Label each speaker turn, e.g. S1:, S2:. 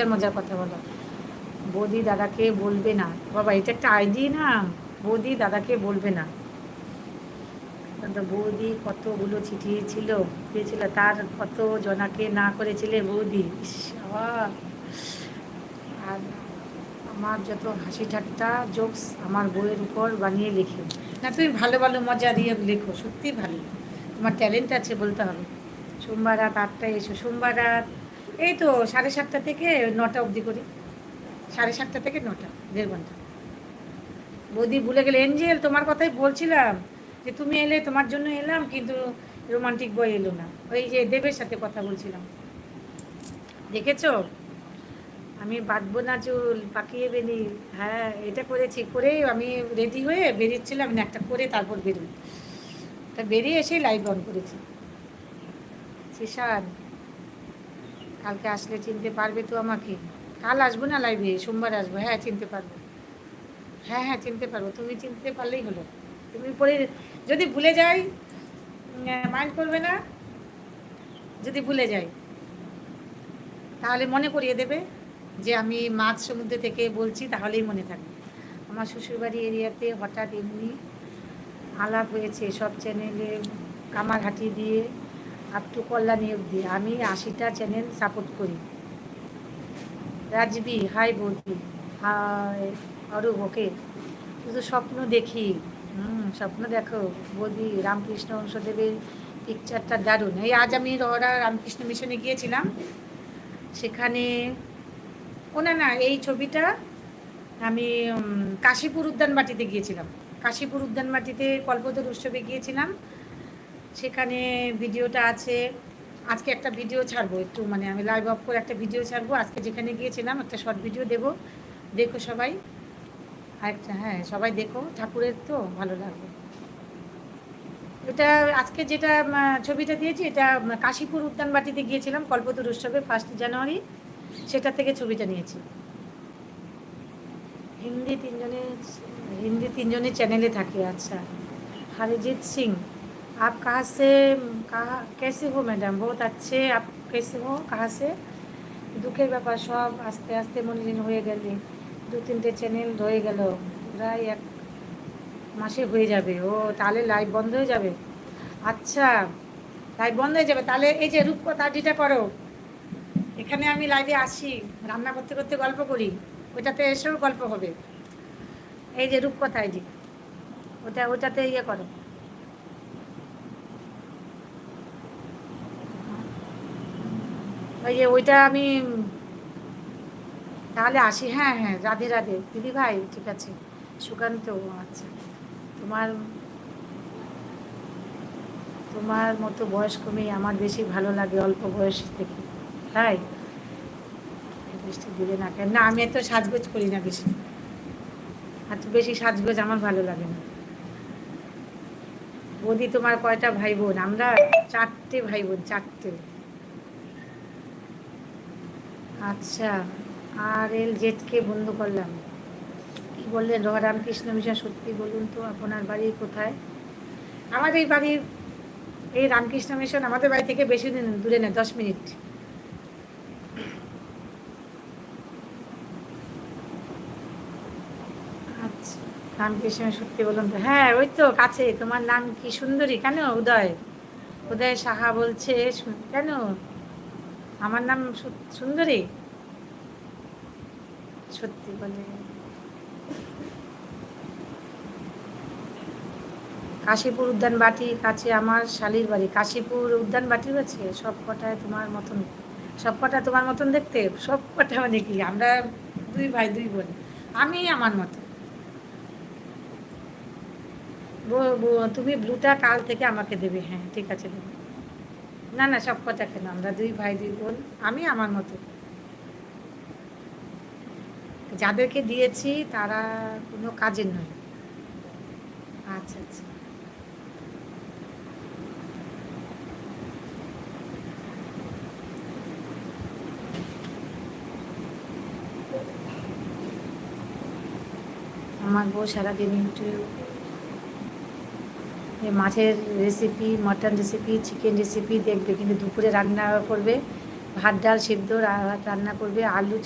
S1: মজার মজার কথা বলো। বৌদি দাদাকে বলবে না। বাবা, এটা একটা আইডি না? বৌদি দাদাকে বলবে না। বৌদি কতগুলো চিঠি ছিল তার কত জনাকে না করেছিলে বৌদি? আর আমার যত হাসি ঠাট্টা জোকস আমার বইয়ের উপর বানিয়ে লিখে। না, তুমি ভালো ভালো মজা দিয়ে লেখো সত্যি ভালো। তোমার ট্যালেন্ট আছে বলতে হবে। সোমবার রাত আটটায় এসো, সোমবার রাত এই তো সাড়ে সাতটা থেকে নটা অবধি করি। সাড়ে সাতটা থেকে নটা, দেড় ঘণ্টা। বৌদি ভুলে গেলে, এঞ্জেল, তোমার কথাই বলছিলাম যে তুমি এলে, তোমার জন্য এলাম, কিন্তু রোমান্টিক বয় এলো না। ওই যে দেবের সাথে কথা বলছিলাম। দেখেছ? আমি বাঁধবো না চুল পাকিয়ে বেরি হ্যাঁ এটা করেছি। করেই আমি রেডি হয়ে বেরিয়েছিলাম না একটা করে তারপর বেরোই। তা বেরিয়ে এসে লাইভ অন করেছি। শিশান কালকে আসলে চিনতে পারবে তো আমাকে। কাল আসব না লাইভে সোমবার আসব। হ্যাঁ চিনতে পারব। হ্যাঁ হ্যাঁ চিনতে পারব। তুমি চিনতে পারলেই হলো। তুমি পরে যদি ভুলে যাই মাইন্ড করবে না? যদি ভুলে যাই, তাহলে মনে করিয়ে দেবে যে আমি মাছ সমুদ্র থেকে বলছি, তাহলেই মনে থাকবে। আমার শ্বশুরবাড়ি এরিয়াতে হঠাৎ এমনি আলাপ হয়েছে সব চ্যানেলে কামারহাটি দিয়ে। আপ টু কল্যাণী অব্দি আমি আশিটা চ্যানেল সাপোর্ট করি। রাজবি হাই বৌদি হাই অরূপ ওকে শুধু স্বপ্ন দেখি। হুম, স্বপ্ন দেখো। বৌদি, রামকৃষ্ণ অংশদেবের পিকচারটা দারুণ। এই আজ আমি রহরা রামকৃষ্ণ মিশনে গিয়েছিলাম। সেখানে ও না না এই ছবিটা আমি কাশীপুর উদ্যানবাটিতে গিয়েছিলাম। কাশীপুর উদ্যানবাটিতে কল্পতরু উৎসবে গিয়েছিলাম। সেখানে ভিডিওটা আছে। আজকে একটা ভিডিও ছাড়বো একটু মানে আমি লাইভ অফ করে একটা ভিডিও ছাড়বো। আজকে যেখানে গিয়েছিলাম, একটা শর্ট ভিডিও দেব। দেখো সবাই। আরেকটা হ্যাঁ সবাই দেখো। ঠাকুরের তো ভালো লাগবে। এটা আজকে যেটা ছবিটা দিয়েছি, এটা কাশীপুর উদ্যানবাটিতে গিয়েছিলাম, কল্পতর উৎসবে ফার্স্ট জানুয়ারি। সেটা থেকে ছবিটা নিয়েছি। হিন্দি তিনজনের হিন্দি তিনজনের চ্যানেলে থাকে আচ্ছা। হরিজিৎ সিং। आप कहाँ से कहाँ कैसे हो मैडम बहुत अच्छे आप कैसे हो कहाँ से দুঃখের ব্যাপার সব আস্তে আস্তে মলিন হয়ে গেলে দু তিনটে চ্যানেল হয়ে গেল প্রায় এক মাসে হয়ে যাবে ও তাহলে লাইভ বন্ধ হয়ে যাবে আচ্ছা লাইভ বন্ধ হয়ে যাবে তাহলে এই যে রূপকথা আডিটা করো এখানে আমি লাইভে আসি রান্না করতে করতে গল্প করি ওইটাতে এসেও গল্প হবে এই যে রূপকথা আইডি ওটা ওটাতে ইয়ে করো ওই যে ওইটা আমি তাহলে আসি। হ্যাঁ হ্যাঁ রাধে রাধে। দিদি ভাই, ঠিক আছে। সুকান্ত আচ্ছা। তোমার তোমার মতো বয়স্ক মেয়ে আমার বেশি ভালো লাগে অল্প বয়স থেকে। তাই? বৃষ্টি দিলে না কেন? না, আমি এত সাজগোজ করি না বেশি। এত বেশি সাজগোজ আমার ভালো লাগে না। বৌদি তোমার কয়টা ভাই বোন আমরা চারটে ভাই বোন চারটে। আচ্ছা আর এল জেটকে বন্ধ করলাম। কি বললেন রামকৃষ্ণ মিশন? সত্যি বলুন তো, আপনার বাড়ি কোথায়? আমাদের এই বাড়ির এই রামকৃষ্ণ মিশন আমাদের বাড়ি থেকে বেশি দিন দূরে না, দশ মিনিট। আচ্ছা রামকৃষ্ণ সত্যি বলুন তো। হ্যাঁ ওই তো কাছে, তোমার নাম কি সুন্দরী? কেন উদয়? উদয় সাহা বলছে কেন? আমার নাম সুন্দরী। সত্যি বলে। কাশীপুর উদ্যান বাটি কাছে আমার শালির বাড়ি। কাশীপুর উদ্যান বাটির আছে সব কটায় তোমার মতন সব কটা তোমার মতন দেখতে সব কটা মানে কি? আমরা দুই ভাই, দুই বোন। আমি আমার মতো। বো- বো- তুমি ব্লুটা কাল থেকে আমাকে দেবে। হ্যাঁ ঠিক আছে। দেবে না না, সব কথা কেন? আমরা দুই ভাই, দুই বোন, আমি আমার মতো। যাদেরকে দিয়েছি, তারা কোনো কাজের নয়। আচ্ছা আচ্ছা। আমার বউ সারাদিন ইউটিউব মাছের recipe mutton recipe chicken recipe দেখবে। কিন্তু দুপুরে রান্না করবে, ভাত, ডাল, সেদ্ধ রান্না করবে, আলু